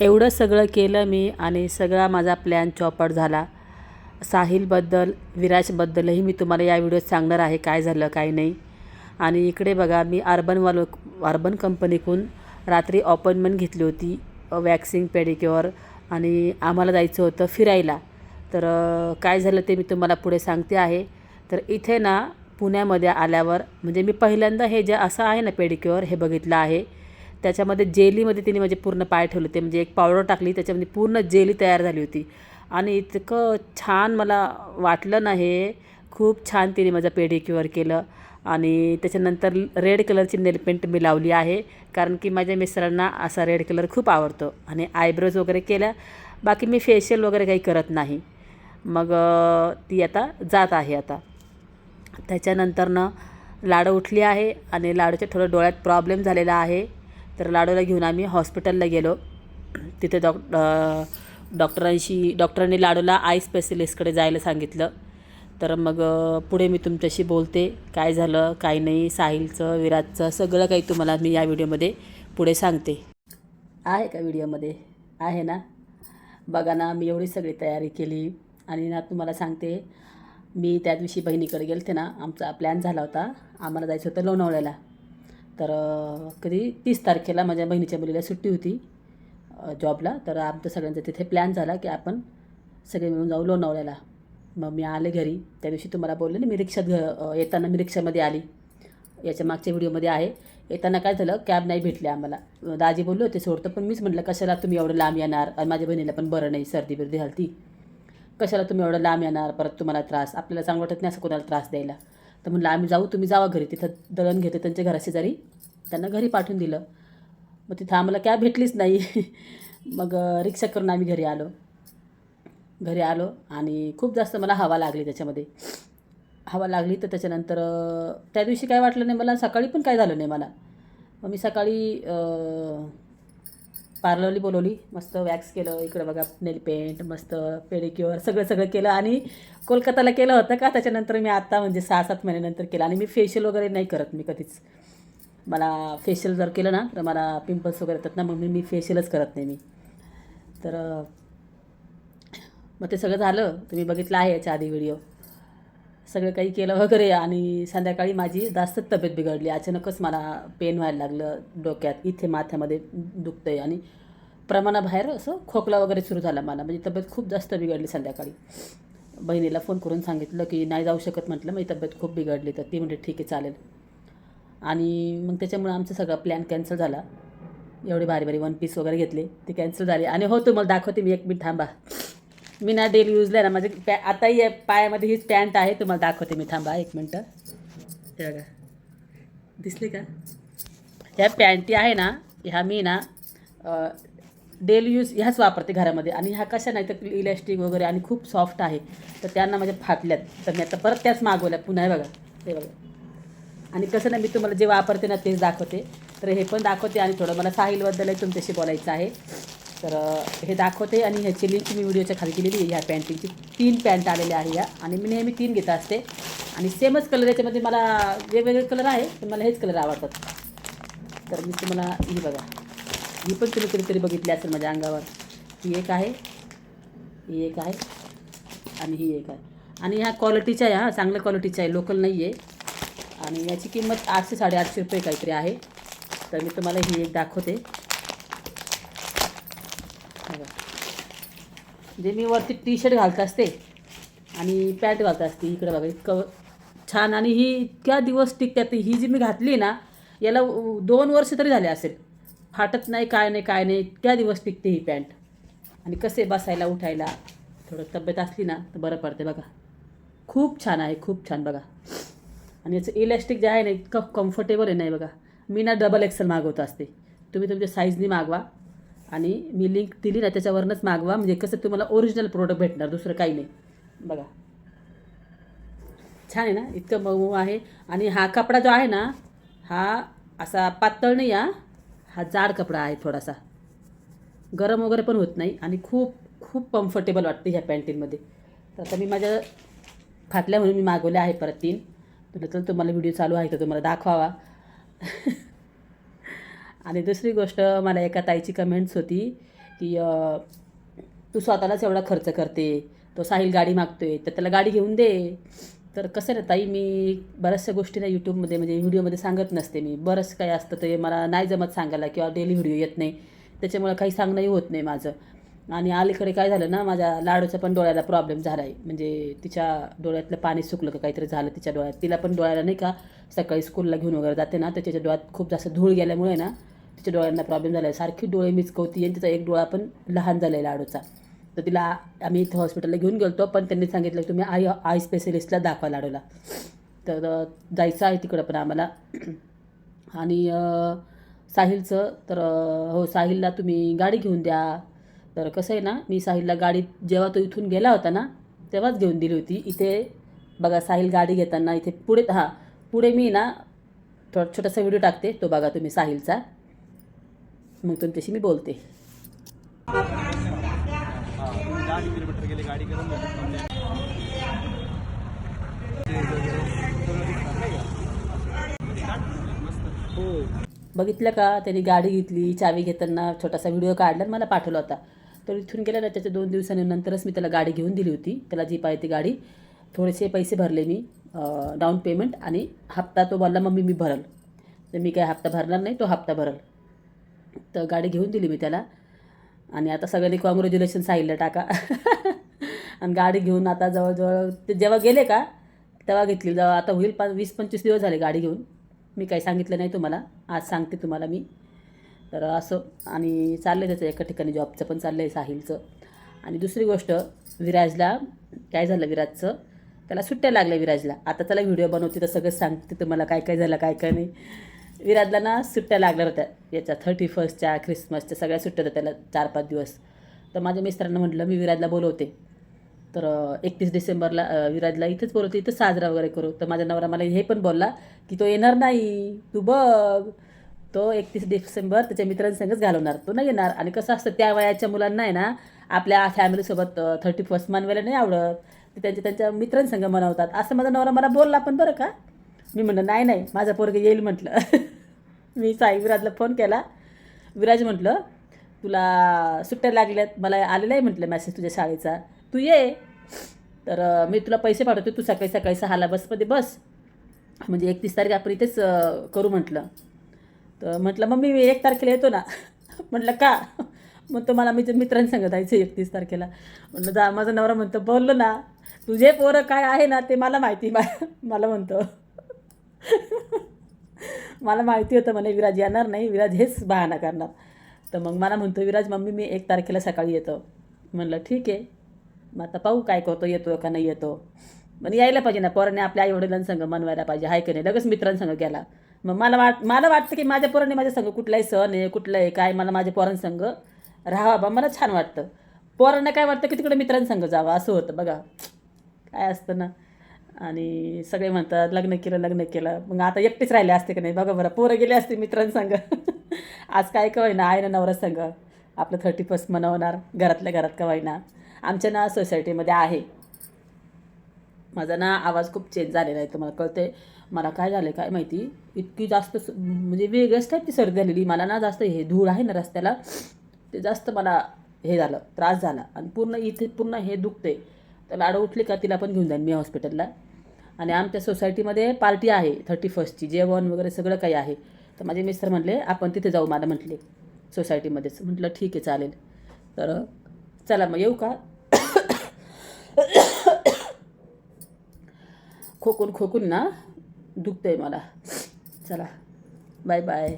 एवढं सगळं केलं मी आणि सगळा माझा प्लॅन चॉपट झाला. साहिलबद्दल विराजबद्दलही मी तुम्हाला या व्हिडिओत सांगणार आहे काय झालं काय नाही. आणि इकडे बघा मी अर्बनवालो अर्बन कंपनीकडून रात्री अपॉइंटमेंट घेतली होती वॅक्सिंग पेडिक्युअर आणि आम्हाला जायचं होतं फिरायला. तर काय झालं ते मी तुम्हाला पुढे सांगते आहे. तर इथे ना पुण्यामध्ये आल्यावर म्हणजे मी पहिल्यांदा हे जे असं आहे ना पेडिक्युअर हे बघितलं आहे. त्याच्यामध्ये जेलीमध्ये तिने माझे पूर्ण पाय ठेवले होते. म्हणजे एक पावडर टाकली त्याच्यामध्ये पूर्ण जेली तयार झाली होती. आणि इतकं छान मला वाटलं ना हे खूप छान तिने माझं पेडिक्युअर केलं. आणि त्याच्यानंतर रेड कलरची नेलपेंट मी लावली आहे कारण की माझ्या मिस्टरांना असा रेड कलर खूप आवडतो. आणि आयब्रोज वगैरे केल्या बाकी मी फेशियल वगैरे काही करत नाही. मग ती आता जात आहे आता. त्याच्यानंतरनं लाडू उठली आहे आणि लाडूच्या थोडं डोळ्यात प्रॉब्लेम झालेला आहे. तर लाडूला घेऊन आम्ही हॉस्पिटलला गेलो. तिथे डॉक डॉक्टरांशी डॉक्टरांनी लाडूला आय स्पेशलिस्टकडे जायला सांगितलं. तर मग पुढे मी तुमच्याशी बोलते. काय झालं काय नाही साहिलचं विराजचं सगळं काही तुम्हाला मी या व्हिडिओमध्ये पुढे सांगते. आहे का व्हिडिओमध्ये? आहे ना? बघा ना मी एवढी सगळी तयारी केली आणि ना तुम्हाला सांगते मी त्या दिवशी बहिणीकडे गेलते ना आमचा प्लॅन झाला होता. आम्हाला जायचं होतं लोणावळ्याला. तर कधी तीस तारखेला माझ्या बहिणीच्या मुलीला सुट्टी होती जॉबला. तर आमचं सगळ्यांचा तिथे प्लॅन झाला की आपण सगळे मिळून जाऊ लोणावळ्याला. मग मी आले घरी. त्या दिवशी तुम्हाला बोलले ना मी रिक्षात घ येताना मी रिक्षामध्ये आली. याच्या मागच्या व्हिडिओमध्ये आहे. येताना काय झालं कॅब नाही भेटली आम्हाला. दाजी बोलले होते सोडतं पण मीच. म्हटलं कशाला तुम्ही एवढं लांब येणार? आणि माझ्या बहिणीला पण बरं नाही सर्दी बिर्दी झाली कशाला तुम्ही एवढं लांब येणार? परत तुम्हाला त्रास. आपल्याला चांगलं वाटत नाही असं कोणाला त्रास द्यायला. तर म्हणलं आम्ही जाऊ तुम्ही जावा घरी. तिथं दळण घेते त्यांच्या घराशेजारी त्यांना घरी पाठवून दिलं. मग तिथं आम्हाला कॅब भेटलीच नाही. मग रिक्षा करून आम्ही घरी आलो. घरी आलो आणि खूप जास्त मला हवा लागली त्याच्यामध्ये. हवा लागली तर त्याच्यानंतर त्या दिवशी काय वाटलं नाही मला सकाळी पण काय झालं नाही मला. मग मी सकाळी पार्लरली बोलवली मस्त वॅक्स केलं इकडं बघा नेल पेंट मस्त पेडिक्युअर सगळं सगळं केलं आणि कोलकाताला केलं होतं का? त्याच्यानंतर मी आत्ता म्हणजे सहा सात महिन्यानंतर केलं आणि मी फेशियल वगैरे नाही करत मी कधीच. मला फेशियल जर केलं ना तर मला पिंपल्स वगैरे येतात ना मग मी मी फेशियलच करत नाही मी. तर मग ते सगळं झालं तुम्ही बघितलं आहे याच्या आधी व्हिडिओ सगळं काही केलं वगैरे आणि संध्याकाळी माझी जास्त तब्येत बिघडली. अचानकच मला पेन व्हायला लागलं डोक्यात. इथे माथ्यामध्ये दुखतं आहे आणि प्रमाणाबाहेर असं खोकला वगैरे सुरू झाला मला. म्हणजे तब्येत खूप जास्त बिघडली संध्याकाळी. बहिणीला फोन करून सांगितलं की नाही जाऊ शकत म्हटलं माझी तब्येत खूप बिघडली तर ती म्हणजे ठीक आहे चालेल. आणि मग त्याच्यामुळे आमचा सगळा प्लॅन कॅन्सल झाला. एवढे भारी भारी वन पीस वगैरे घेतले. ते कॅन्सल झाले. आणि हो तुम्हाला दाखवते मी. एक मिनिट थांबा. मी ना डेली यूजला ना माझे पॅ आताही या पायामध्ये हीच पॅन्ट आहे तुम्हाला दाखवते मी थांबा एक मिनटं. हे बघा. दिसली का? ह्या पॅन्टी आहे ना ह्या मी ना डेली यूज ह्याच वापरते घरामध्ये. आणि ह्या कशा नाही तर इलॅस्टिक वगैरे आणि खूप सॉफ्ट आहे. तर त्यांना माझ्या फाटल्यात. तर मी आता परत त्याच मागवल्या पुन्हा बघा. हे बघा. आणि कसं ना मी तुम्हाला जे वापरते ना तेच दाखवते. तर हे पण दाखवते आणि थोडं मला साहिलबद्दलही तुमच्याशी बोलायचं आहे. तर हे दाखवते आणि ह्याची लिंक मी व्हिडिओच्या खाली केलेली आहे. ह्या पॅन्टिंगची तीन पॅन्ट आलेल्या आहे या. आणि मी नेहमी तीन घेत असते. आणि सेमच कलर याच्यामध्ये मला वेगवेगळे कलर आहे पण मला हेच कलर आवडतात. तर मी तुम्हाला ही बघा. ही पण तुम्ही कधीतरी बघितली असेल माझ्या अंगावर. ही एक आहे. ही एक आहे. आणि ही एक आहे. आणि ह्या क्वालिटीच्या आहे हां चांगल्या क्वालिटीच्या आहे लोकल नाही आहे आणि याची किंमत आठशे साडेआठशे रुपये काहीतरी आहे. तर मी तुम्हाला ही एक दाखवते हे बघा. जे मी वरती टी शर्ट घालत असते आणि पॅन्ट घालत असते इकडे बघा इतकं छान. आणि ही इतक्या दिवस टिकतात ही जी मी घातली ना याला दोन वर्ष तरी झाले असेल. फाटत नाही काय नाही काय नाही इतक्या दिवस टिकते ही पॅन्ट आणि कसे बसायला उठायला थोडं तब्येत असली ना तर बरं पडते बघा. खूप छान आहे खूप छान बघा. आणि याचं इलॅस्टिक जे आहे ना इतकं कम्फर्टेबल आहे नाही बघा. मी ना डबल एक्सेल मागवत असते. तुम्ही तुमच्या साईजनी मागवा. आणि मी लिंक दिली ना त्याच्यावरनंच मागवा. म्हणजे कसं तुम्हाला ओरिजिनल प्रोडक्ट भेटणार दुसरं काही नाही. बघा. छान आहे ना? इतकं मऊ आहे. आणि हा कपडा जो आहे ना हा असा पातळ नाही हा. हा जाड कपडा आहे थोडासा. गरम वगैरे पण होत नाही आणि खूप खूप कम्फर्टेबल वाटते ह्या पॅन्टीनमध्ये तर आता मी माझ्या फाटल्या म्हणून मी मागवल्या आहे परत तीन. तर तुम्हाला व्हिडिओ चालू आहे तर तुम्हाला दाखवावा. आणि दुसरी गोष्ट मला एका ताईची कमेंट्स होती की तू स्वतःलाच एवढा खर्च करते तो साहिल गाडी मागतो आहे तर त्याला गाडी घेऊन दे. तर कसं आहे ना ताई मी बऱ्याचशा गोष्टी ना यूट्यूबमध्ये म्हणजे व्हिडिओमध्ये सांगत नसते मी. बरंच काही असतं ते मला नाही जमत सांगायला किंवा डेली व्हिडिओ येत नाही. त्याच्यामुळे काही सांगणंही होत नाही माझं. आणि अलीकडे काय झालं ना माझ्या लाडूचा पण डोळ्याला प्रॉब्लेम झाला आहे म्हणजे तिच्या डोळ्यातलं पाणी सुकलं का काहीतरी झालं तिच्या डोळ्यात. तिला पण डोळ्याला नाही का सकाळी स्कूलला घेऊन वगैरे जाते ना तर डोळ्यात खूप जास्त धूळ गेल्यामुळे ना तिच्या डोळ्यांना प्रॉब्लेम झाला आहे सारखी डोळे मिचकवती आणि तिचा एक डोळा पण लहान झाला आहे लाडूचा. तर तिला आम्ही इथं हॉस्पिटलला घेऊन गेलो पण त्यांनी सांगितलं की तुम्ही आई आय स्पेशलिस्टला दाखवा लाडूला. तर जायचं आहे तिकडं पण आम्हाला. आणि साहिलचं तर हो साहिलला तुम्ही गाडी घेऊन द्या. तर कसं आहे ना मी साहिलला गाडी जेव्हा तो इथून गेला होता ना तेव्हाच घेऊन दिली होती. इथे बघा साहिल गाडी घेताना इथे पुढे हां पुढे मी ना थोडा छोटासा व्हिडिओ टाकते तो बघा तुम्ही साहिलचा. मग तुमच्याशी मी बोलते. बघितलं का? त्यांनी गाडी घेतली चावी घेताना छोटासा व्हिडिओ काढला मला पाठवला होता. तर इथून गेला ना त्याच्या दोन दिवसांनी नंतरच मी त्याला गाडी घेऊन दिली होती. त्याला जी पाहिजे ती गाडी. थोडेसे पैसे भरले मी डाऊन पेमेंट आणि हप्ता तो बोलला मग मी भरल. तर मी काय हप्ता भरणार नाही तो हप्ता भरल. तर गाडी घेऊन दिली मी त्याला. आणि आता सगळ्यांनी कॉंग्रॅच्युलेशन सांगितलं टाका. आणि गाडी घेऊन आता जवळजवळ ते जेव्हा गेले का तेव्हा घेतली. जेव्हा आता होईल पा वीस पंचवीस दिवस झाले गाडी घेऊन. मी काही सांगितलं नाही तुम्हाला. आज सांगते तुम्हाला मी. तर असं आणि चाललं आहे त्याचं एका ठिकाणी जॉबचं पण चाललं आहे साहिलचं. आणि दुसरी गोष्ट विराजला काय झालं विराजचं? त्याला सुट्ट्या लागल्या विराजला. आता त्याला व्हिडिओ बनवते तर सगळं सांगते तुम्हाला काय काय झालं काय काय नाही. विराजला ना सुट्ट्या लागल्या होत्या. याच्या थर्टी फर्स्टच्या ख्रिसमसच्या सगळ्या सुट्ट्या होत्या त्याला चार पाच दिवस. तर माझ्या मिस्टरांना म्हटलं मी विराजला बोलवते. तर एकतीस डिसेंबरला विराजला इथंच बोलवते इथंच साजरा वगैरे करू. तर माझा नवरा मला हे पण बोलला की तो येणार नाही तू बघ. तो एकतीस डिसेंबर त्याच्या मित्रांसंगच घालवणार. तो नाही येणार. आणि कसं असतं त्या वयाच्या मुलांना आहे ना आपल्या फॅमिलीसोबत थर्टी फर्स्ट मानवायला नाही आवडत. ते त्यांच्या त्यांच्या मित्रांसंग मनवतात. असं माझा नवरा मला बोलला पण बरं का? मी म्हटलं नाही नाही माझा पोरग येईल म्हटलं. मी साई विराजला फोन केला. विराज म्हटलं तुला सुट्ट्या लागल्यात मला आलेला आहे म्हटलं मॅसेज तुझ्या शाळेचा. तू ये. तर मी तुला पैसे पाठवते तू सकाळी सकाळी सहाला बसमध्ये बस. म्हणजे एकतीस तारीख आपण इथेच करू म्हटलं. तर म्हटलं मम्मी मी एक तारखेला येतो ना. म्हटलं का? मग तो मला मी मित्रांसंग जायचं एकतीस तारखेला. म्हटलं जा माझा नवरा म्हणतो बोललो ना तुझे पोरं काय आहे ना ते मला माहिती मला म्हणतो. मला माहिती होतं म्हणे विराज येणार नाही विराज हेच बहाणा करणार. तर मग मला म्हणतो विराज मम्मी मी एक तारखेला सकाळी येतो. म्हणलं ठीक आहे. मग आता पाहू काय करतो येतो का नाही येतो. पण यायला पाहिजे ना पोराने आपल्या आईवडिलांसंग मनवायला पाहिजे. हाय की नाही? लगेच मित्रांसंग गेला मग मला वाट मला वाटतं की माझ्या पोराने माझ्या संग कुठलाही सण आहे कुठलं आहे काय मला माझ्या पोरांसंग राहावा बा मला छान वाटतं. पोरांना काय वाटतं की तिकडे मित्रांसंग जावं असं होतं बघा. काय असतं ना? आणि सगळे म्हणतात लग्न केलं लग्न केलं. मग आता एकटेच राहिले असते का नाही? बघा बरं पोरं गेले असते मित्रांसंग. आज काय का होईना आहे ना नवरा संघ आपलं थर्टी फर्स्ट मनवणार घरातल्या घरात का होईना. आमच्या ना सोसायटीमध्ये आहे. माझा ना आवाज खूप चेंज झालेला आहे तुम्हाला कळते मला काय झालं काय माहिती? इतकी जास्त म्हणजे वेगळ्याच टाईपची सर्दी झालेली. मला ना जास्त हे धूळ आहे ना रस्त्याला ते जास्त मला हे झालं त्रास झाला. आणि पूर्ण इथे पूर्ण हे दुखते तर लाडू उठली का तिला पण घेऊन जाईन मी हॉस्पिटलला आणि आमच्या सोसायटीमध्ये पार्टी आहे थर्टी फर्स्टची जेवण वगैरे सगळं काही आहे. तर माझे मिस्टर म्हटले आपण तिथे जाऊ मला म्हटले सोसायटीमध्येच म्हटलं ठीक आहे चालेल. तर चला मग येऊ का? खोकून खोकून ना दुखतं आहे मला. चला बाय बाय.